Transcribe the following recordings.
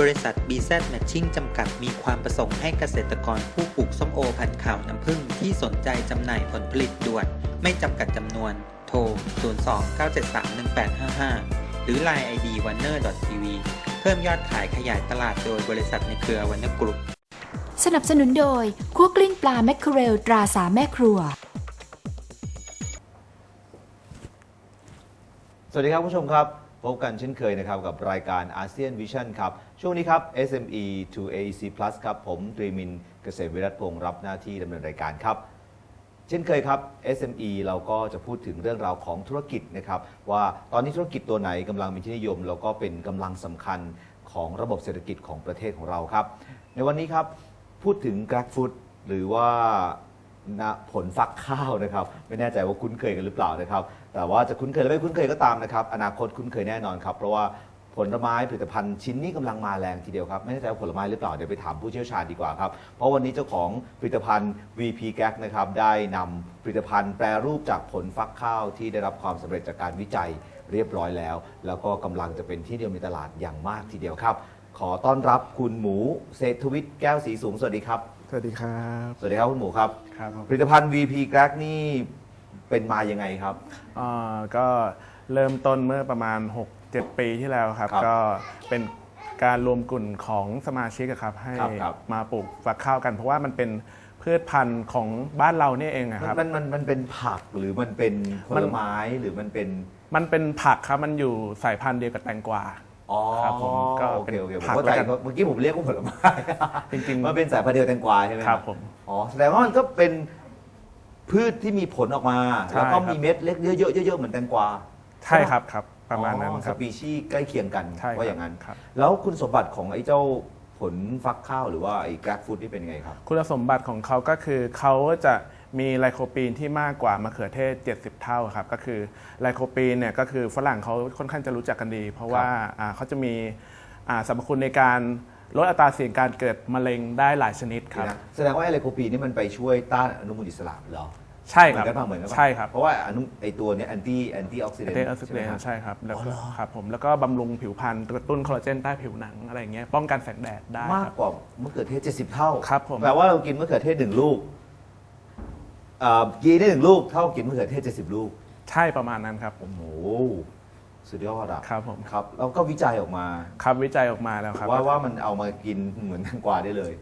บริษัท BZ Matching จำกัดมีความประสงค์ให้เกษตรกรผู้ปลูกส้มโอพันธุ์ขาวน้ำผึ้งที่สนใจจำหน่ายผลผลิตด่วน ไม่จำกัดจำนวน โทร 02-973-1855 หรือ Line ID w a n n e r TV เพิ่มยอดขายขยายตลาดโดยบริษัทในเครือวันเนอร์กรุ๊ปสนับสนุนโดยคั่วกลิ้งปลาแมคเคอเรลตราสามแม่ครัว สวัสดีครับผู้ชมครับ พบกันเช่นเคยนะครับกับรายการอาเซียนวิชั่นครับ ช่วงนี้ครับ SME to AEC Plus ครับ ผมตรีมินเกษตรวิรัตพงศ์รับหน้าที่ดำเนินรายการครับ เช่นเคยครับ SME เราก็จะพูดถึงเรื่องราวของธุรกิจนะครับว่าตอนนี้ธุรกิจตัวไหนกำลังมีที่นิยม แล้วก็เป็นกำลังสำคัญของระบบเศรษฐกิจของประเทศของเราครับ ในวันนี้ครับพูดถึง g r a b Food หรือว่านะผลฟักข้าวนะครับ ไม่แน่ใจว่าคุ้นเคยกันหรือเปล่านะครับ แต่ว่าจะคุ้นเคยหรือไม่คุ้นเคยก็ตามนะครับ อนาคตคุ้นเคยแน่นอนครับ เพราะว่าผลไม้ผลิตภัณฑ์ชิ้นนี้กำลังมาแรงทีเดียวครับ ไม่แน่ใจว่าผลไม้หรือเปล่า เดี๋ยวไปถามผู้เชี่ยวชาญดีกว่าครับ เพราะวันนี้เจ้าของผลิตภัณฑ์ VP g a g นะครับได้นำผลิตภัณฑ์แปรรูปจากผลฟักข้าวที่ได้รับความสำเร็จจากการวิจัยเรียบร้อยแล้ว แล้วก็กำลังจะเป็นที่นิยมในตลาดอย่างมากทีเดียวครับ ขอต้อนรับคุณหมูเศรษฐวิทย์แก้วสีสูงสวัสดีครับสวัสดีครับ สวัสดีครับคุณหมูครับครับผมผลิตภัณฑ์ VP g a g นี่ เป็นมายังไงครับ อ่าก็เริ่มต้นเมื่อประมาณ 6-7 ปีที่แล้วครับ ครับก็เป็นการรวมกลุ่มของสมาชิกอะครับ ให้ครับครับ มาปลูกฝักข้าวกัน เพราะว่ามันเป็นพืชพันธุ์ของบ้านเราเนี่ยเองอะครับ มันมันมันเป็นผักหรือมันเป็นผลไม้หรือมันเป็นมันเป็นผักครับมันอยู่สายพันธุ์เดียวกับแตงกวา อ๋อครับผมก็โอเป็เคนโอเคผมผักเข้าใจแล้วกันเมื่อกี้ผมเรียกว่าผลไม้จริงๆมันเป็นสายพันธุ์เดียวแตงกวาใช่ไหมครับผม อ๋อแสดงว่ามันก็เป็น พืชที่มีผลออกมา ใช่แล้วก็ครับมีเม็ดเล็กเยอะๆเยอะๆเหมือนแตงกวาใช่ครับครับ ประมาณนั้นอ๋อคสรับปีชีส์ใกล้เคียงกันใช่ครับว่าอย่างนั้น ครับ แล้วคุณสมบัติของไอ้เจ้าผลฟักข้าวหรือว่าไอ้กราฟฟูดนี่เป็นยังไงครับ คุณสมบัติของเขาก็คือเขาจะมีไลโคปีนที่มากกว่ามะเขือเทศ 70 เท่าครับ ก็คือไลโคปีนเนี่ยก็คือฝรั่งเขาค่อนข้างจะรู้จักกันดี เพราะว่าอ่าเขาจะมีอ่าสรรพคุณในการ ลดอัตราเสี่ยงการเกิดมะเร็งได้หลายชนิดครับ นะแสดงว่าไอไลโคปีนนี่มันไปช่วยต้านอนุมูลอิสระเหรอใช่เหคมืรัอบนกันป่ะเหมือนกันป่ะใช่ครับ เพราะว่าอนุไอตัวเนี้แอนตี้แอนตี้ออกซิเดนเตอร์ซิเดนใช่ครับแล้วก็ครับผมแล้วก็บำรุงผิวพรรณกระตุ้นคอลลาเจนใต้ผิวหนังอะไรอย่างเงี้ยป้องกันแสงแดดได้มากครับ กว่ามะเขือเทศ 70 เท่าครับผม แปลว่าเรากินมะเขือเทศหนึ่งลูกเอ่อกินได้หนึ่งลูกเท่ากินมะเขือเทศ 70 ลูก ใช่ประมาณนั้นครับ โอ้โห สุดยอดอะครับผมครับแล้วก็วิจัยออกมาครับวิจัยออกมาแล้วครับ ว่าว่ามันเอามากินเหมือนแตงกวาได้เลย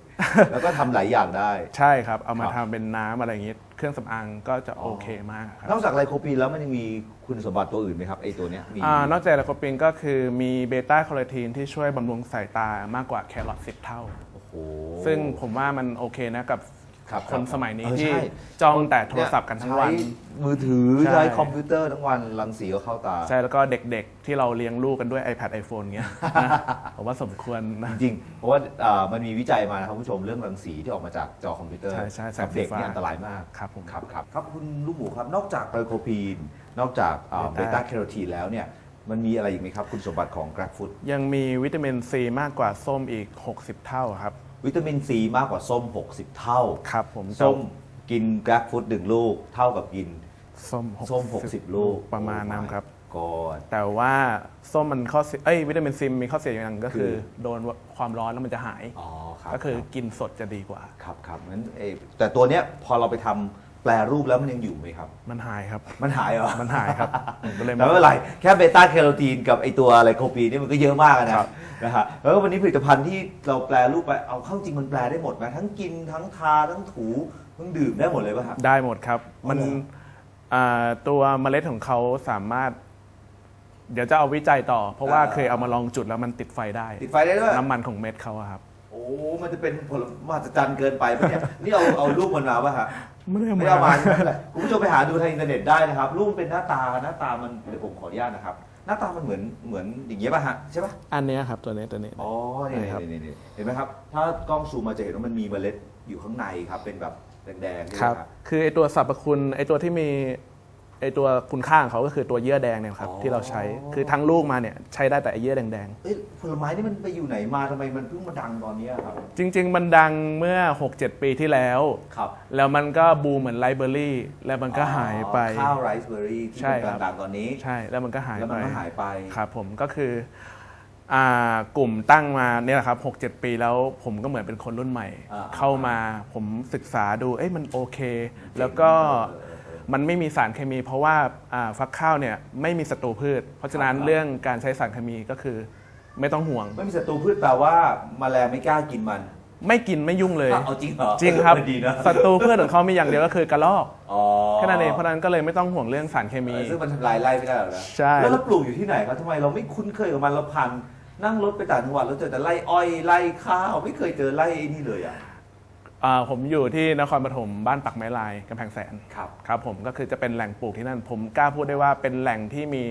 แล้วก็ทำหลายอย่างได้ ใช่ครับ เอามาครับทำเป็นน้ำอะไรอย่างงี้เครื่องสำอางก็จะโอเคมากครับนอกจากไลโคปีนแล้วมันยังมีคุณสมบัติตัวอื่นไหมครับไอตัวเนี้ยมีอ่านอกจากไลโคปินก็คือมีเบต้าแคโรทีนที่ช่วยบำรุงสายตามากกว่าแครอท10เท่าโอ้โหซึ่งผมว่ามันโอเคนะกับ รับคนสมัยนี้เออที่ใช่ จ้องแต่โทรศัพท์กันทั้งวัน ใช้มือถือ ใช่ ใช้คอมพิวเตอร์ทั้งวันรังสีก็เข้าตา ใช่แล้วก็เด็กๆ ที่เราเลี้ยงลูกกันด้วย iPad iPhone เงี้ยนะผมว่าสมควรนะ จริงๆเพราะว่าอ่ามันมีวิจัยมานะครับคุณผู้ชมเรื่องรังสีที่ออกมาจากจอคอมพิวเตอร์ใช่ใช่แสงกับเด็กสีฟ้า นี่อันตรายมาก ครับผม ครับครับครับคุณลูกหมูครับ นอกจากไลโคปีน นอกจากเบเบต้าต้าแคโรทีนแล้วเนี่ย มันมีอะไรอีกไหมครับ คุณสมบัติของกราฟฟูดยังมีวิตามินซีมากกว่าส้มอีก 60 เท่าครับ วิตามินซีมากกว่าส้ม 60 เท่า ครับผมส้มกินกราฟฟูดหนึ่งลูก เท่ากับกินส้มส้ม 60 ลูกประมาณนั้นครับ ก่อน แต่ว่าส้มมันข้อเสียเอ้ยวิตามินซีมีข้อเสียอย่างหนึงก็คือ คือ โดนความร้อนแล้วมันจะหาย อ๋อครับก็คือรับกินสดจะดีกว่า ครับครับงั้นเออแต่ตัวเนี้ยพอเราไปทำ แปลรูปแล้วมันยังอยู่ไหมครับ มันหายครับ มันหายเหรอ มันหายครับผมก็เลยแต่ไม่เป็นไร แค่เบต้าแคโรทีนกับไอตัวไลโคปีนนี่มันก็เยอะมากอะนะครับนะฮะแล้วก็วันนี้ผลิตภัณฑ์ที่เราแปลรูปไปเอาเข้าจริงมันแปลได้หมดไหมทั้งกินทั้งทาทั้งถูทั้งดื่มได้หมดเลยป่ะครับ ได้หมดครับ มันอ๋อเหรออ่าตัวเมล็ดของเขาสามารถ เดี๋ยวจะเอาวิจัยต่อ เพราะว่า เคยเอามาลองจุดแล้วมันติดไฟได้ ติดไฟได้ด้วย น้ำมันของเม็ดเขาอะครับ โอ้ มันจะเป็นผลมหัศจรรย์เกินไปปะเนี่ย นี่เอาเอารูปมันมาป่ะฮะ ไม่ได้เอาไม่ได้เอามามา ใช่ไหมล่ะคุณผู้ชมไปหาดูทางอินเทอร์เน็ตได้นะครับรูปมันเป็นหน้าตาหน้าตามันเดี๋ยวผมขออนุญาตนะครับ หน้าตามันเหมือนเหมือนอย่างเงี้ยป่ะฮะใช่ป่ะอันเนี้ยครับตัวเนี้ยตัวเนี้ย อ๋อนี่ใช่ครับนี่นี่เห็นไหมครับ ถ้ากล้องซูมมาจะเห็นว่ามันมีเมล็ดอยู่ข้างในครับเป็นแบบแดงๆใช่ไหมครับครับ คือไอตัวสรรพคุณไอตัวที่มี ไอตัวคุณค่าของเขาก็คือตัวเยื่อแดงเนี่ยครับ อ๋อ ที่เราใช้คือทั้งลูกมาเนี่ยใช้ได้แต่ไอเยื่อแดงเอ้ยผลไม้นี่มันไปอยู่ไหนมาทำไมมันเพิ่งมาดังตอนนี้ครับ ๆ จริง ๆ มันดังเมื่อ 6-7 ปีที่แล้ว ครับ แล้วมันก็บูมเหมือนไลเบอรี่แล้วมันก็หายไป อ๋อข้าวไรซ์เบอร์รี่ที่ใช่มันครับกำลังดังตอนนี้ ใช่แล้วมันก็หายแล้วไปมันก็หายไป ครับผมก็คืออ่ากลุ่มตั้งมาเนี่ยแหละครับ6 7 ปีแล้วผมก็เหมือนเป็นคนรุ่นใหม่ อ่า เข้ามาผมศึกษาดูเอ้ยมันโอเค แล้วก็เออเออเออ มันไม่มีสารเคมี เพราะว่าอ่าฟักข้าวเนี่ยไม่มีศัตรูพืช เพราะฉะนั้นครับเรื่องการใช้สารเคมีก็คือไม่ต้องห่วง ไม่มีศัตรูพืชแปลว่าแมลงไม่กล้ากินมัน ไม่กินไม่ยุ่งเลย เอาจริงเหรอจริงครับเออดีนะศัตรูพืชของเขามีอย่างเดียวก็คือกระรอกอ๋อแค่นั้นเองเพราะฉะนั้นก็เลยไม่ต้องห่วงเรื่องสารเคมีเออซึ่งมันทำลายไร่ไม่ได้หรอกนะใช่แล้วเราปลูกอยู่ที่ไหนครับทำไมเราไม่คุ้นเคยกับมันเราผ่านนั่งรถไปต่างจังหวัดเราเจอแต่ไร่อ้อยไร่ข้าวไม่เคยเจอไร่ไอ้นี่เลยอะ อ่าผมอยู่ที่นครปฐมบ้านปักไม้ลายกำแพงแสนครับ ครับผมก็คือจะเป็นแหล่งปลูกที่นั่น ผมกล้าพูดได้ว่าเป็นแหล่งที่มี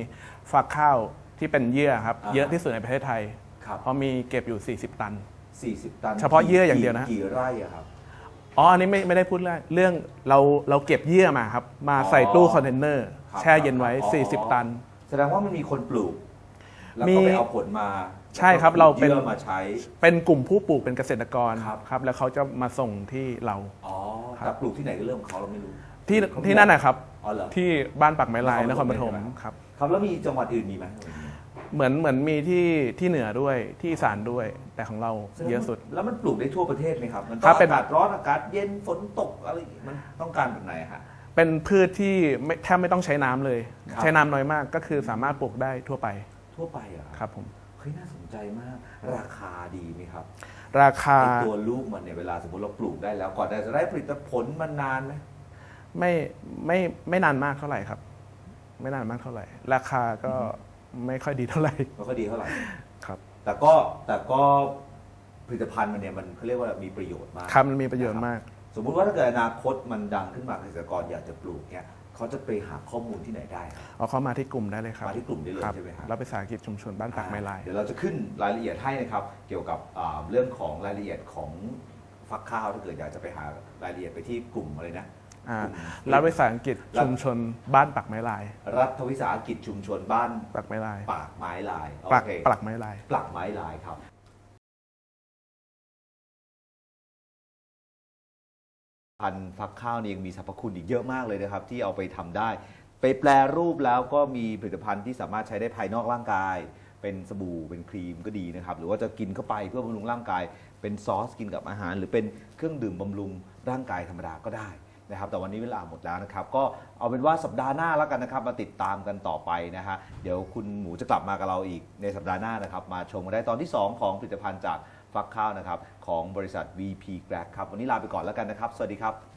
ฟักข้าวที่เป็นเยื่อครับ อ่า เยอะที่สุดในประเทศไทย ครับเพราะมีเก็บอยู่ 40 ตัน 40 ตันเฉพาะเยื่ออย่างเดียวนะ กี่ไร่อะครับ อ๋อ อันนี้ไม่ไม่ได้พูดเรื่องเรื่องเราเราเก็บเยื่อมาครับ มาใส่ตู้คอนเทนเนอร์ ครับแช่เย็นไว้ อ๋อ 40 ตัน แสดงว่ามันมีคนปลูก แล้วมีก็ไปเอาผลมาใช่ครับแล้วก็เราเป็นยื่อมาใช้ เป็นกลุ่มผู้ปลูกเป็นเกษตรกรครับครับ แล้วเขาจะมาส่งที่เราอ๋อครับแต่ปลูกที่ไหนก็เรื่องของเขาเราไม่รู้ที่เขาที่นั่นนะครับอ๋อเหรอที่บ้านปักไม้ลายนนคครรปปฐฐมมครับ ครับแล้วมีจังหวัดอื่นมีไหมเหมือนเหมือนมีที่ที่เหนือด้วยที่อีสานด้วยแต่ของเราเยอะสุด แล้วมันปลูกได้ทั่วประเทศไหมครับ มันต้ครัองบเป็นอากาศร้อนอากาศเย็นฝนตกอะไรอย่างงี้มันต้องการแบบไหนอะฮะเป็นพืชที่ไม่แทบไม่ต้องใช้น้ำเลยครับใช้น้ำน้อยมากก็คือสามารถปลูกได้ทั่วไป ทั่วไปเหรอครับผม เฮ้ยน่าสนใจมาก ราคาดีไหมครับราคาไอตัวลูกมันเนี่ยเวลาสมมติเราปลูกได้แล้วก่อนจะได้ผลิตผลมันนานไหมไม่ไม่ไม่นานมากเท่าไหร่ครับ ไม่นานมากเท่าไหร่ ราคาก็ไม่ค่อยดีเท่าไหร่มันก็ดีเท่าไหร่ ครับ แต่ก็แต่ก็ผลิตภัณฑ์มันเนี่ยมันเขาเรียกว่ามีประโยชน์มากครับมันมีประโยชน์มาก สมมุติว่าถ้าเกิดอนาคตมันดังขึ้นมาเกษตรกรอยากจะปลูกเนี่ย เขาจะไปหาข้อมูลที่ไหนได้ครับ เอาเข้ามาที่กลุ่มได้เลยครับมาที่กลุ่มได้เลยครับใช่ไหมครับรับวิสาหกิจชุมชนบ้านปักไม้ลาย เดี๋ยวเราจะขึ้นรายละเอียดให้นะครับ เกี่ยวกับอ่าเรื่องของรายละเอียดของฟักข้าวถ้าเกิดอยากจะไปหารายละเอียดไปที่กลุ่มอะไรนะอ่ากลุ่มรับวิสาหกิจชุมชนบ้านปักไม้ลาย รัฐวิสาหกิจชุมชนบ้านปักไม้ลาย ปากไม้ลายโอปักเคปักไม้ลาย ปลักไม้ลายครับ พันธุ์ฟักข้าวนี่ยังมีสรรพคุณอีกเยอะมากเลยนะครับ ที่เอาไปทำได้ ไปแปลรูปแล้วก็มีผลิตภัณฑ์ที่สามารถใช้ได้ภายนอกร่างกาย เป็นสบู่เป็นครีมก็ดีนะครับ หรือว่าจะกินเข้าไปเพื่อบำรุงร่างกาย เป็นซอสกินกับอาหาร หรือเป็นเครื่องดื่มบำรุงร่างกายธรรมดาก็ได้นะครับ แต่วันนี้เวลาหมดแล้วนะครับ ก็เอาเป็นว่าสัปดาห์หน้าแล้วกันนะครับ มาติดตามกันต่อไปนะฮะเดี๋ยวคุณหมูจะกลับมากับเราอีกในสัปดาห์หน้านะครับ มาชมกันได้ตอนที่ 2 ของผลิตภัณฑ์จาก ฟักข้าวนะครับของบริษัท VP g r a c ครับวันนี้ลาไปก่อนแล้วกันนะครับ สวัสดีครับ